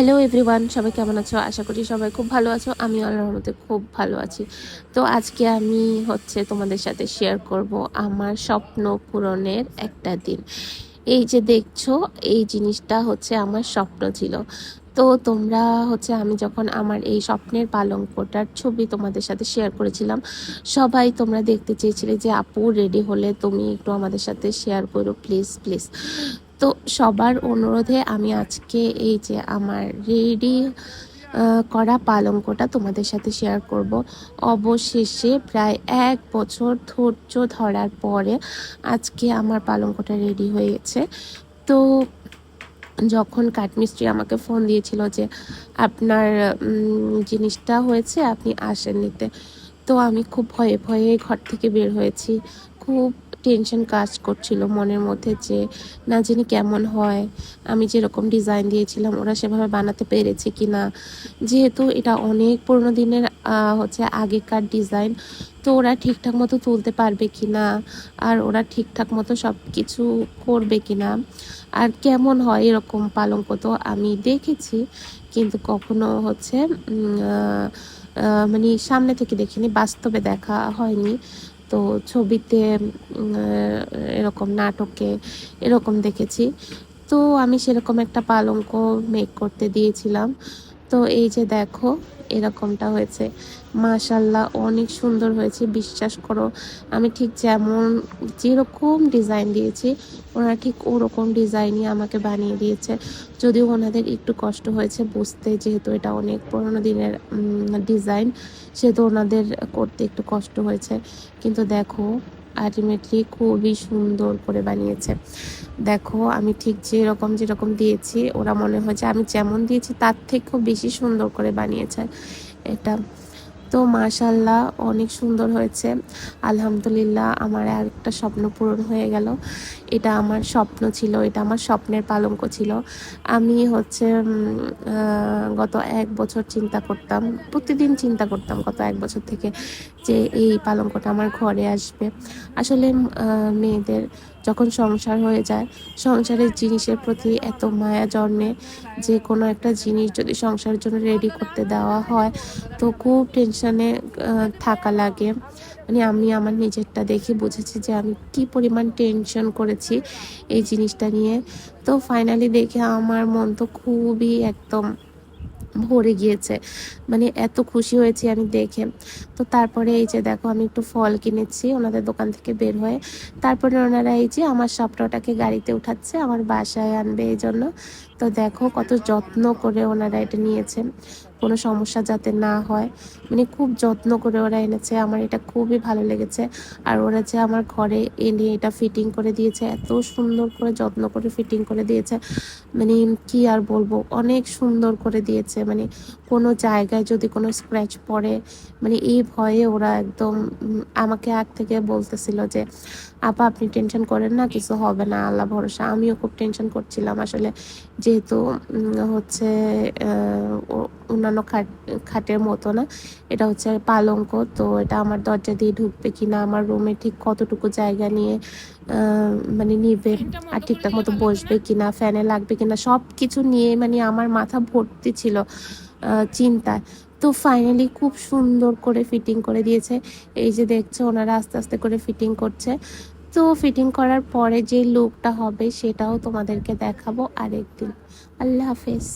Hello everyone সবাই কেমন আছো? আশা করি সবাই খুব ভালো আছো। আমি আল্লাহর মধ্যে খুব ভালো আছি। তো আজকে আমি হচ্ছে তোমাদের সাথে শেয়ার করব আমার স্বপ্ন পূরণের একটা দিন। এই যে দেখছ, এই জিনিসটা হচ্ছে আমার স্বপ্ন ছিল। তো তোমরা হচ্ছে আমি যখন আমার এই স্বপ্নের পালঙ্কটার ছবি তোমাদের সাথে শেয়ার করেছিলাম, সবাই তোমরা দেখতে চেয়েছিলে যে, আপু রেডি হলে তুমি একটু আমাদের সাথে শেয়ার করো প্লিজ প্লিজ তো সবার অনুরোধে আমি আজকে এই যে আমার রেডি করা পালঙ্কটা তোমাদের সাথে শেয়ার করব। অবশেষে প্রায় এক বছর ধৈর্য ধরার পরে আজকে আমার পালঙ্কটা রেডি হয়েছে। তো যখন কাঠমিস্ত্রি আমাকে ফোন দিয়েছিল যে আপনার জিনিসটা হয়েছে, আপনি আসেন নিতে তো আমি খুব ভয়ে ভয়ে ঘর থেকে বের হয়েছি। খুব টেনশন কাজ করছিল মনের মধ্যে যে, না জানি কেমন হয়? আমি যেরকম ডিজাইন দিয়েছিলাম, ওরা সেভাবে বানাতে পেরেছে কি না যেহেতু এটা অনেক পুরনো দিনের হচ্ছে আগেকার ডিজাইন তো ওরা ঠিকঠাক মতো তুলতে পারবে কি না আর ওরা ঠিকঠাক মতো সব কিছু করবে কি না আর কেমন হয় এরকম পালঙ্ক তো আমি দেখেছি, কিন্তু কখনো হচ্ছে মানে সামনে থেকে দেখিনি, বাস্তবে দেখা হয়নি। তো ছবিতে এরকম নাটকে এরকম দেখেছি। তো আমি সেরকম একটা পালঙ্ক মেক করতে দিয়েছিলাম। তো এই যে দেখো এরকমটা হয়েছে। মাশাল্লাহ অনেক সুন্দর হয়েছে, বিশ্বাস করো। আমি ঠিক যেমন, যেরকম ডিজাইন দিয়েছি, ওনারা ঠিক ওরকম ডিজাইনই আমাকে বানিয়ে দিয়েছে। যদিও ওনাদের একটু কষ্ট হয়েছে বুঝতে, যেহেতু এটা অনেক পুরোনো দিনের ডিজাইন সেহেতু ওনাদের করতে একটু কষ্ট হয়েছে। কিন্তু দেখো আলটিমেটলি খুবই সুন্দর করে বানিয়েছে। দেখো, আমি ঠিক যেরকম যেরকম দিয়েছি, ওরা মনে হয় যে আমি যেমন দিয়েছি তার থেকেও বেশি সুন্দর করে বানিয়েছে। এটা তো মাশাল্লাহ অনেক সুন্দর হয়েছে। আলহামদুলিল্লাহ আমার একটা স্বপ্ন পূরণ হয়ে গেল। এটা আমার স্বপ্ন ছিল, এটা আমার স্বপ্নের পালঙ্ক ছিল। আমি হচ্ছে গত এক বছর চিন্তা করতাম, প্রতিদিন চিন্তা করতাম গত এক বছর থেকে যে এই পালঙ্কটা আমার ঘরে আসবে। আসলে মেয়েদের যখন সংসার হয়ে যায়, সংসারের জিনিসের প্রতি এত মায়া জন্মে যে কোনো একটা জিনিস যদি সংসারের জন্য রেডি করতে দেওয়া হয়, তো খুব টেনশনে থাকা লাগে। মানে আমি আমার নিজেরটা দেখে বুঝেছি যে আমি কি পরিমাণ টেনশন করেছি এই জিনিসটা নিয়ে। তো ফাইনালি দেখে আমার মন তো খুবই একদম ভরে গিয়েছে। মানে এত খুশি হয়েছি আমি দেখে। তো তারপরে এই যে দেখো, আমি একটু ফল কিনেছি ওনাদের দোকান থেকে বের হয়ে। তারপরে ওনারা এই যে আমার স্বপ্নটাকে গাড়িতে উঠাচ্ছে, আমার বাসায় আনবে এই জন্য। তো দেখো কত যত্ন করে ওনারা এটা নিয়েছে। কোনো সমস্যা যাতে না হয়। মানে খুব যত্ন করে ওরা এনেছে। আমার এটা খুবই ভালো লেগেছে। আর ওরা যে আমার ঘরে এনে এটা ফিটিং করে দিয়েছে, এত সুন্দর করে যত্ন করে ফিটিং করে দিয়েছে। মানে কি আর বলব? অনেক সুন্দর করে দিয়েছে। মানে কোনো জায়গায় যদি কোনো স্ক্র্যাচ পড়ে মানে এই ভয়ে ওরা একদম আমাকে আগ থেকে বলতেছিল যে, আপা, আপনি টেনশন করেন না, কিছু হবে না। আল্লাহ ভরসা। আমিও খুব টেনশন করছিলাম। আসলে যেহেতু হচ্ছে অন্যান্য খাট খাটের মতো না এটা হচ্ছে পালঙ্ক তো এটা আমার দরজা দিয়ে ঢুকবে কি না আমার রুমে ঠিক কতটুকু জায়গা নিয়ে মানে নিবে আর ঠিকঠাক মতো বসবে কি না ফ্যানে লাগবে কি না সব কিছু নিয়ে মানে আমার মাথা ভর্তি ছিল চিন্তায়। তো ফাইনালি খুব সুন্দর করে ফিটিং করে দিয়েছে এই যে দেখছ ওনারা আস্তে আস্তে করে ফিটিং করছে। তো ফিটিং করার পরে যে লুকটা হবে সেটাও তোমাদেরকে দেখাবো আরেকদিন। আল্লাহ হাফেজ।